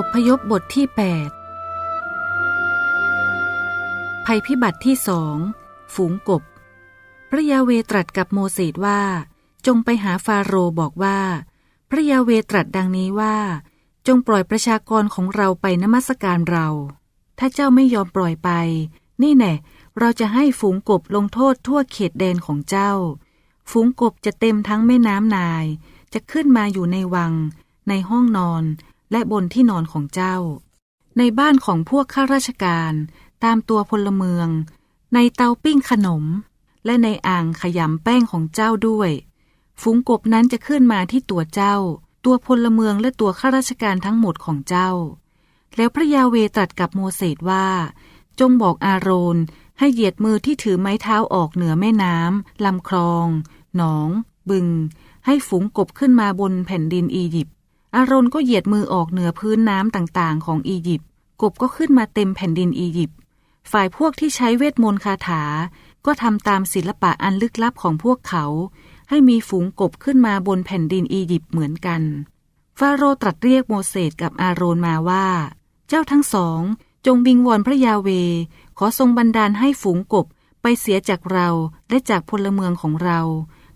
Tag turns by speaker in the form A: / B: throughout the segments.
A: อพยพบทที่ 8 ภัยพิบัติที่สองฝูงกบ พระยาเวตรัสกับโมเสสว่า จงไปหาฟาโรห์บอกว่า พระยาเวตรัสดังนี้ว่า จงปล่อยประชากรของเราไปนมัสการเรา ถ้าเจ้าไม่ยอมปล่อยไป นี่แน่เราจะให้ฝูงกบลงโทษทั่วเขตแดนของเจ้า ฝูงกบจะเต็มทั้งแม่น้ำนาย จะขึ้นมาอยู่ในวัง ในห้องนอน และบนที่นอนของเจ้า ในบ้านของพวกข้าราชการตามตัวพลเมือง ในเตาปิ้งขนม และในอ่างขยำแป้งของเจ้าด้วย ฝูงกบนั้นจะขึ้นมาที่ตัวเจ้า ตัวพลเมืองและตัวข้าราชการทั้งหมดของเจ้า แล้วพระยาเวตรัสกับโมเสสว่า จงบอกอาโรนให้เหยียดมือที่ถือไม้เท้าออกเหนือแม่น้ำลำคลอง หนอง บึง ให้ฝูงกบขึ้นมาบนแผ่นดินอียิปต์ อาโรนก็เหยียดมือออกเหนือพื้นน้ำต่างๆ ของอียิปต์ กบก็ขึ้นมาเต็มแผ่นดินอียิปต์ ฝ่ายพวกที่ใช้เวทมนต์คาถา ก็ทำตามศิลปะอันลึกลับของพวกเขา ให้มีฝูงกบขึ้นมาบนแผ่นดินอียิปต์เหมือนกัน ฟาโรห์ตรัสเรียกโมเสสกับอาโรนมาว่า เจ้าทั้งสอง จงวิงวอนพระยาเว ขอทรงบันดาลให้ฝูงกบไปเสียจากเราและจากพลเมืองของเรา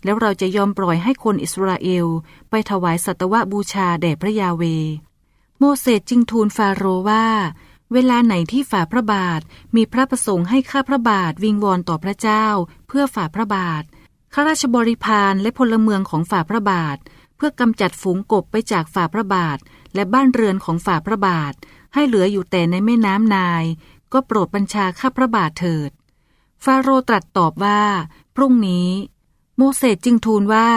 A: แล้วเราจะยอมปล่อยให้คนอิสราเอลไปถวายสัตวบูชาแด่พระยาเว โมเสสจึงทูลฟาโรว่า เวลาไหนที่ฝ่าพระบาทมีพระประสงค์ให้ข้าพระบาทวิงวอนต่อพระเจ้า เพื่อฝ่าพระบาทข้าราชบริพารและพลเมืองของฝ่าพระบาท เพื่อกำจัดฝูงกบไปจากฝ่าพระบาท และบ้านเรือนของฝ่าพระบาท ให้เหลืออยู่แต่ในแม่น้ำนาย ก็โปรดบัญชาข้าพระบาทเถิด ฟาโรตรัสตอบว่า พรุ่งนี้ โมเสสจึงทูลว่า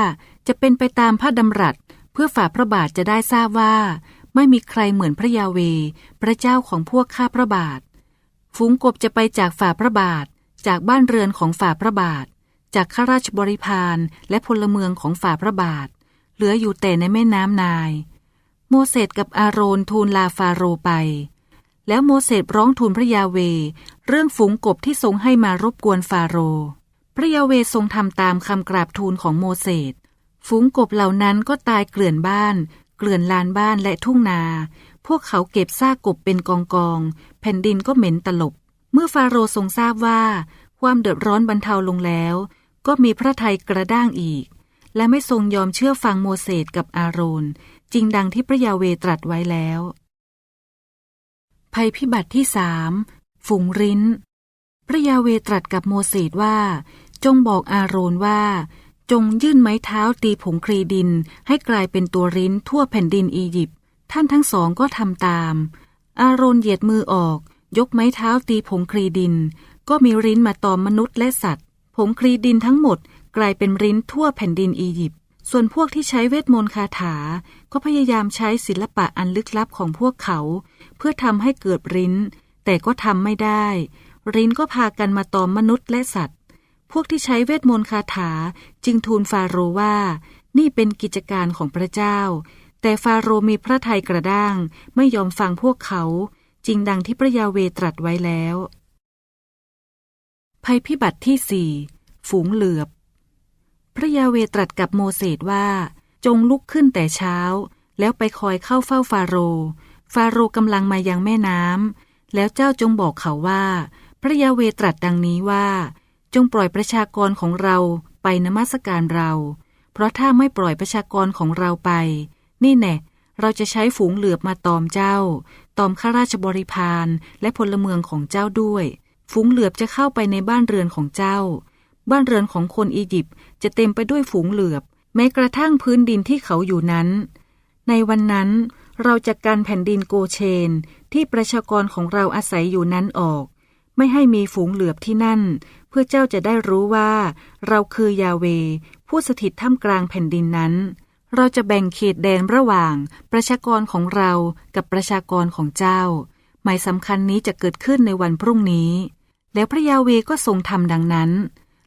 A: จะเป็นไปตามพระดำรัส เพื่อฝ่าพระบาทจะได้ทราบว่า ไม่มีใครเหมือนพระยาเว พระเจ้าของพวกข้าพระบาท ฝูงกบจะไปจากฝ่าพระบาท จากบ้านเรือนของฝ่าพระบาท จากข้าราชบริพารและพลเมืองของฝ่าพระบาท เหลืออยู่แต่ในแม่น้ำนาย โมเสสกับอาโรนทูลลาฟาโรไป แล้วโมเสสร้องทูลพระยาเว เรื่องฝูงกบที่ทรงให้มารบกวนฟาโรห์ พระยาเวทรงทำตามคำกราบทูลของโมเสส ฝูงกบเหล่านั้นก็ตายเกลื่อนบ้าน เกลื่อนลานบ้านและทุ่งนา พวกเขาเก็บซากกบเป็นกองกอง แผ่นดินก็เหม็นตลบ เมื่อฟาโรห์ทรงทราบว่า ความเดือดร้อนบรรเทาลงแล้ว ก็มีพระทัยกระด้างอีก และไม่ทรงยอมเชื่อฟังโมเสสกับอาโรน จริงดังที่พระยาเวตรัสไว้แล้ว ภัยพิบัติที่สามฝูงริ้น ระยาเวตรัสกับโมเสสว่า จงบอกอาโรนว่า จงยื่นไม้เท้าตีผงครีดิน ให้กลายเป็นตัวริ้นทั่วแผ่นดินอียิปต์ท่านทั้งสองก็ทำตาม อาโรนเหยียดมือออก ยกไม้เท้าตีผงครีดิน ก็มีริ้นมาตอมมนุษย์และสัตว์ผงครีดินทั้งหมดกลายเป็นริ้นทั่วแผ่นดินอียิปต์ส่วนพวกที่ใช้เวทมนต์คาถา ก็พยายามใช้ศิลปะอันลึกลับของพวกเขา เพื่อทำให้เกิดริ้น แต่ก็ทำไม่ได้ รินก็พากันมาตอมมนุษย์และสัตว์ พวกที่ใช้เวทมนต์คาถาจึงทูลฟาโรว่า นี่เป็นกิจการของพระเจ้า แต่ฟาโรมีพระทัยกระด้างไม่ยอมฟังพวกเขา จริงดังที่พระยาเวตรัสไว้แล้ว ภัยพิบัติที่สี่ฝูงเหลือบ พระยาเวตรัสกับโมเสสว่า จงลุกขึ้นแต่เช้า แล้วไปคอยเข้าเฝ้าฟาโร ฟาโรกำลังมายังแม่น้ำแล้วเจ้าจงบอกเขาว่า พระยาเวตรัสดังนี้ว่า จงปล่อยประชากรของเราไปนมัสการเรา เพราะถ้าไม่ปล่อยประชากรของเราไป นี่แน่เราจะใช้ฝูงเหลือบมาตอมเจ้า ตอมข้าราชบริพารและพลเมืองของเจ้าด้วย ฝูงเหลือบจะเข้าไปในบ้านเรือนของเจ้า บ้านเรือนของคนอียิปต์จะเต็มไปด้วยฝูงเหลือบ แม้กระทั่งพื้นดินที่เขาอยู่นั้น ในวันนั้นเราจะกันแผ่นดินโกเชนที่ประชากรของเราอาศัยอยู่นั้นออก ไม่ให้มีฝูงเหลือบที่นั่น เพื่อเจ้าจะได้รู้ว่า เราคือยาเว ผู้สถิตท่ามกลางแผ่นดินนั้น เราจะแบ่งเขตแดนระหว่าง ประชากรของเรากับประชากรของเจ้า หมายสำคัญนี้จะเกิดขึ้นในวันพรุ่งนี้ แล้วพระยาเวก็ทรงทำดังนั้น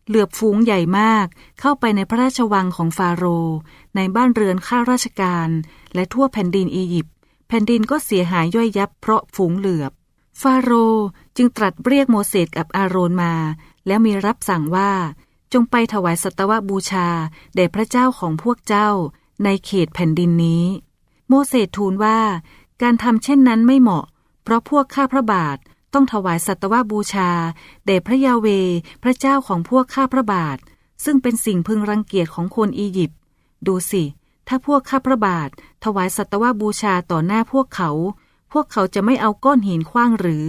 A: เหลือบฝูงใหญ่มาก เข้าไปในพระราชวังของฟาโรห์ในบ้านเรือนข้าราชการ และทั่วแผ่นดินอียิปต์แผ่นดินก็เสียหายย่อยยับเพราะฝูงเหลือบ ฟาโรห์จึงตรัสเรียกโมเสสกับอาโรนมา แล้วมีรับสั่งว่า จงไปถวายสัตวบูชาแด่พระเจ้าของพวกเจ้า ในเขตแผ่นดินนี้ โมเสสทูลว่าการทำเช่นนั้นไม่เหมาะ เพราะพวกข้าพระบาทต้องถวายสัตวบูชาแด่พระยาเว พระเจ้าของพวกข้าพระบาท ซึ่งเป็นสิ่งพึงรังเกียจของคนอียิปต์ดูสิ ถ้าพวกข้าพระบาทถวายสัตวบูชาต่อหน้าพวกเขา วกเขาจะไม่เอาก้อนหินขว้างหรือ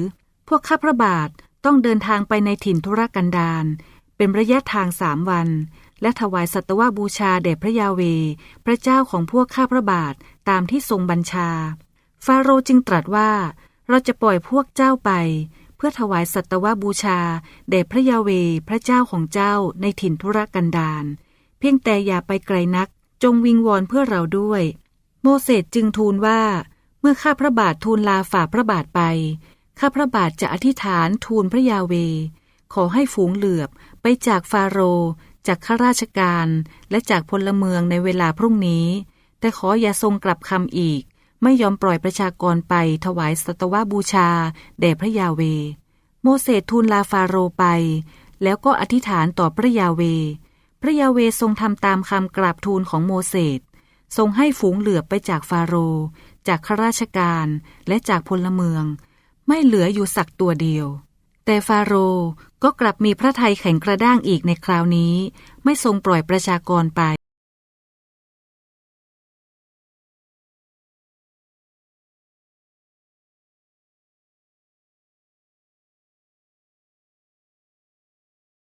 A: พวกข้าพระบาทต้องเดินทางไปในถิ่นธุรกันดารเป็นระยะทางสามวัน และถวายสัตวบูชาแด่พระยาเว พระเจ้าของพวกข้าพระบาทตามที่ทรงบัญชา ฟาโรจึงตรัสว่า เราจะปล่อยพวกเจ้าไป เพื่อถวายสัตวบูชาแด่พระยาเว พระเจ้าของเจ้าในถิ่นธุรกันดารเพียงแต่อย่าไปไกลนัก จงวิงวอนเพื่อเราด้วย โมเสสจึงทูลว่า เมื่อข้าพระบาททูลลาฝ่าพระบาทไป ข้าพระบาทจะอธิษฐานทูลพระยาเว ขอให้ฝูงเหลือบไปจากฟาโรจากข้าราชการและจากพลเมืองในเวลาพรุ่งนี้ แต่ขออย่าทรงกลับคำอีก ไม่ยอมปล่อยประชากรไปถวายสัตวบูชาแด่พระยาเว โมเสสทูลลาฟาโรไป แล้วก็อธิษฐานต่อพระยาเว พระยาเวทรงทำตามคำกราบทูลของโมเสส ทรงให้ฝูงเหลือบไปจากฟาโรห์จากข้าราชการและจากพลเมือง ไม่เหลืออยู่สักตัวเดียว แต่ฟาโรห์ก็กลับมีพระทัยแข็งกระด้างอีกในคราวนี้ ไม่ทรงปล่อยประชากรไป